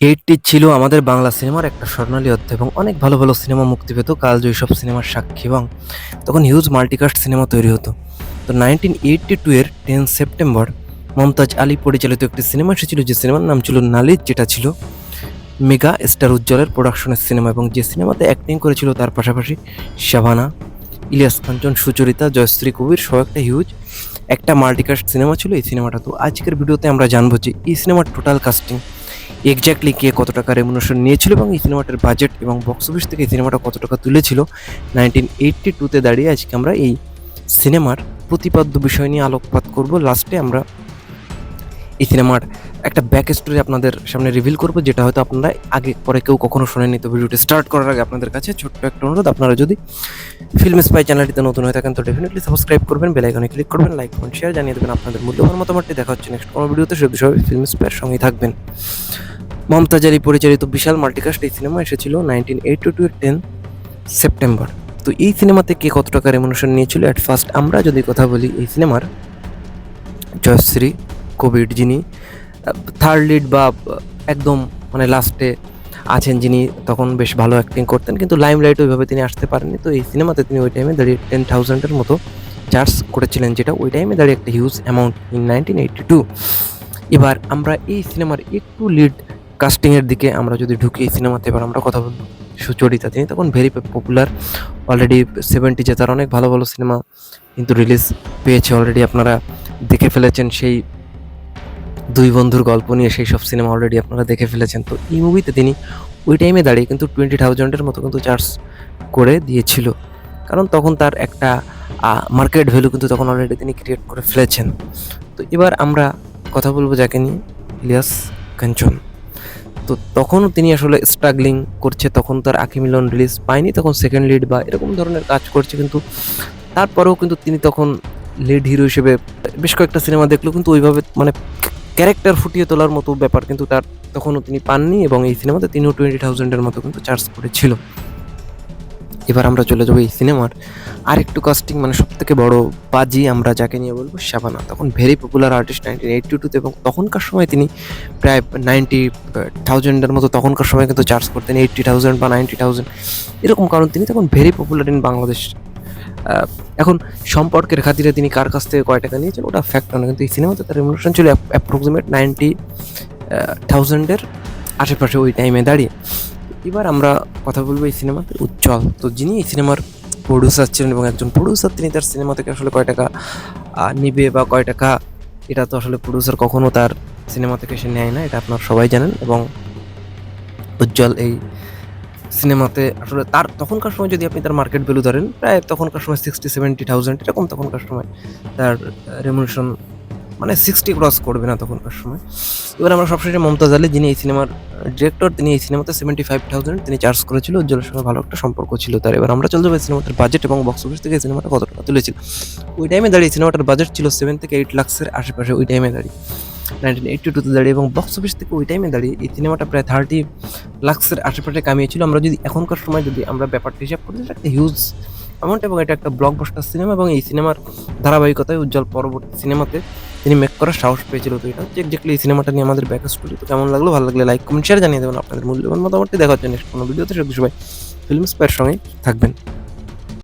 Eighty ছিল আমাদের বাংলা সিনেমার একটা স্বর্ণালী অধ্যায় এবং অনেক ভালো ভালো সিনেমা মুক্তি পেত কালজয়ী সব সিনেমার সাক্ষী এবং তখন হিউজ মাল্টিকাস্ট সিনেমা তৈরি হতো। তো নাইনটিন এইটটি টু এর টেন সেপ্টেম্বর মমতাজ আলী পরিচালিত একটি সিনেমা এসেছিল, যে সিনেমার নাম ছিল নালিদ যেটা ছিল মেগা স্টার উজ্জ্বলের প্রোডাকশনের সিনেমা এবং যে সিনেমাতে অ্যাক্টিং করেছিল তার পাশাপাশি শাবানা ইলিয়াস কাঞ্চন সুচরিতা, জয়শ্রী কবির সহ একটা হিউজ একটা মাল্টিকাস্ট সিনেমা ছিল এই সিনেমাটা। তো আজকের ভিডিওতে আমরা জানব যে এই সিনেমার টোটাল কাস্টিং এক্স্যাক্টলি কে কত টাকা রেমুনেশন নিয়েছিল এবং এই সিনেমাটার বাজেট এবং বক্স অফিস থেকে এই সিনেমাটা কত টাকা তুলেছিল। নাইনটিন এইটটি টুতে দাঁড়িয়ে আজকে আমরা এই সিনেমার প্রতিপাদ্য বিষয় নিয়ে আলোকপাত করব। লাস্টে আমরা এই সিনেমার একটা ব্যাক স্টোরি আপনাদের সামনে রিভিল করব, যেটা হয়তো আপনারা আগে, পরে কেউ কখনো শোনেনি তো ভিডিওটি স্টার্ট করার আগে আপনাদের কাছে ছোট্ট একটা অনুরোধ, আপনারা যদি ফিল্ম স্পাই চ্যানেলটিতে নতুন হয়ে থাকেন, তো ডেফিনেটলি সাবস্ক্রাইব করবেন বেল আইকনে ক্লিক করবেন লাইক করুন শেয়ার জানিয়ে দেবেন আপনাদের মূল্যবান মতামতটি। দেখা হচ্ছে নেক্সট কোনো ভিডিওতে, সে বিষয়ে ফিল্ম স্পাইয়ের সঙ্গেই থাকবেন। মমতাজ আলী পরিচালিত বিশাল মাল্টিকাস্ট এই সিনেমা এসেছিল নাইনটিন এইট টু এর টেন সেপ্টেম্বর তো এই সিনেমাতে কে কত টাকা রেমুনেশন নিয়েছিল? অ্যাট ফার্স্ট আমরা যদি কথা বলি এই সিনেমার জয়শ্রী কোভিড যিনি থার্ড লিড বা, একদম মানে লাস্টে আছেন যিনি, তখন বেশ ভালো অ্যাক্টিং করতেন। কিন্তু লাইমলাইট ওইভাবে তিনি আসতে পারেননি। তো এই সিনেমাতে তিনি ওই টাইমে দাঁড়িয়ে টেন থাউজেন্ডের মতো চার্জ করেছিলেন, যেটা ওই টাইমে দাঁড়িয়ে একটা huge amount in nineteen eighty two এবার আমরা এই সিনেমার একটু লিড কাস্টিংয়ের দিকে আমরা যদি ঢুকি এই সিনেমাতে এবার আমরা কথা বলব সুচরিতা। তিনি তখন ভেরি পপুলার অলরেডি সেভেন্টি সেভেন্টিজে তার অনেক ভালো ভালো সিনেমা কিন্তু রিলিজ পেয়েছে অলরেডি আপনারা দেখে ফেলেছেন সেই দুই বন্ধুর গল্প নিয়ে সেই সব সিনেমা অলরেডি আপনারা দেখে ফেলেছেন। তো এই মুভিতে তিনি ওই টাইমে দাঁড়িয়ে কিন্তু টোয়েন্টি থাউজেন্ডের মতো কিন্তু চার্জ করে দিয়েছিল। কারণ তখন তার একটা মার্কেট ভ্যালু কিন্তু তখন অলরেডি তিনি ক্রিয়েট করে ফেলেছেন। তো এবার আমরা কথা বলব যাকে নিয়ে, ইলিয়াস কাঞ্চন। তো তখনও তিনি আসলে স্ট্রাগলিং করছে, তখন তার আঁকি মিলন রিলিজ পায়নি, তখন সেকেন্ড লিড বা এরকম ধরনের কাজ করছে কিন্তু তারপরেও কিন্তু তিনি তখন লিড হিরো হিসেবে বেশ কয়েকটা সিনেমা দেখল কিন্তু ওইভাবে মানে ক্যারেক্টার ফুটিয়ে তোলার মতো ব্যাপার কিন্তু তার তখনও তিনি পাননি এবং এই সিনেমাতে তিনিও টোয়েন্টি থাউজেন্ডের মতো কিন্তু চার্জ করেছিল। এবার আমরা চলে যাব এই সিনেমার। আরেকটু কাস্টিং মানে সব থেকে বড় বাজি আমরা যাকে নিয়ে বলব শাবানা। তখন very popular artist nineteen eighty টুতে এবং তখনকার সময় তিনি প্রায় নাইনটি থাউজেন্ডের মতো তখনকার সময় কিন্তু চার্জ করতেন এইটটি থাউজেন্ড বা নাইনটি থাউজেন্ড এরকম কারণ তিনি তখন ভেরি পপুলার ইন বাংলাদেশ। এখন সম্পর্কের খাতিরে তিনি কার কাছ থেকে কয় টাকা নিয়েছেন? ওটা ফ্যাক্ট না কিন্তু এই সিনেমাতে তার রেমুনেশন ছিল অ্যাপ্রক্সিমেট নাইনটি থাউজেন্ডের আশেপাশে ওই টাইমে দাঁড়িয়ে। এবার আমরা কথা বলব এই সিনেমাতে উজ্জ্বল। তো যিনি এই সিনেমার প্রডিউসার ছিলেন এবং একজন প্রডিউসার তিনি তার সিনেমা থেকে আসলে কয় টাকা নিবে বা কয় টাকা, এটা তো আসলে প্রডিউসার কখনও তার সিনেমা থেকে সে নেয় না, এটা আপনার সবাই জানেন। এবং উজ্জ্বল এই সিনেমাতে আসলে তার তখনকার সময় যদি আপনি তার মার্কেট ভ্যালু ধরেন, প্রায় তখনকার সময় সিক্সটি সেভেন্টি থাউজেন্ড এরকম তখনকার সময় তার রেমুনেশন মানে সিক্সটি ক্রস করবে না তখনকার সময়। এবার আমরা সবশেষে মমতাজ আলী, যিনি এই সিনেমার ডিরেক্টর তিনি এই সিনেমাতে সেভেন্টি ফাইভ থাউজেন্ড তিনি চার্জ করেছিল, উজ্জ্বলের সঙ্গে ভালো একটা সম্পর্ক ছিল তার। এবার আমরা চলে যাব এই সিনেমাটার বাজেট এবং বক্স অফিস থেকে এই সিনেমাটা কত টাকা তুলেছিল। ওই টাইমে দাঁড়িয়ে সিনেমাটার বাজেট ছিল সেভেন থেকে এইট লাক্সের আশেপাশে, ওই টাইমে দাঁড়িয়ে। নাইনটিন এইটটি টুতে দাঁড়িয়ে এবং বক্স অফিস থেকে ওই টাইমে দাঁড়িয়ে এই সিনেমাটা প্রায় থার্টি লাক্সের আশেপাশে কামিয়েছিল আমরা যদি এখনকার সময় যদি আমরা ব্যাপারটা হিসাব করি, এটা একটা হিউজ অ্যামাউন্ট এবং এটা একটা ব্লকবাস্টার সিনেমা এবং এই সিনেমার ধারাবাহিকতায় উজ্জ্বল পরবর্তী সিনেমাতে তিনি মেক করার সাহস পেয়েছিল। তো এটা হচ্ছে এক্স্যাক্টলি এই সিনেমাটা নিয়ে আমাদের ব্যাক স্টোরি তো কেমন লাগল? ভালো লাগলে লাইক কমেন্ট শেয়ার জানিয়ে দেবেন। আপনাদের মূল্যবান মতামতটি দেখা হচ্ছে নেক্সট কোনো ভিডিওতে সবাই ফিল্ম স্পায়ের সঙ্গে থাকবেন।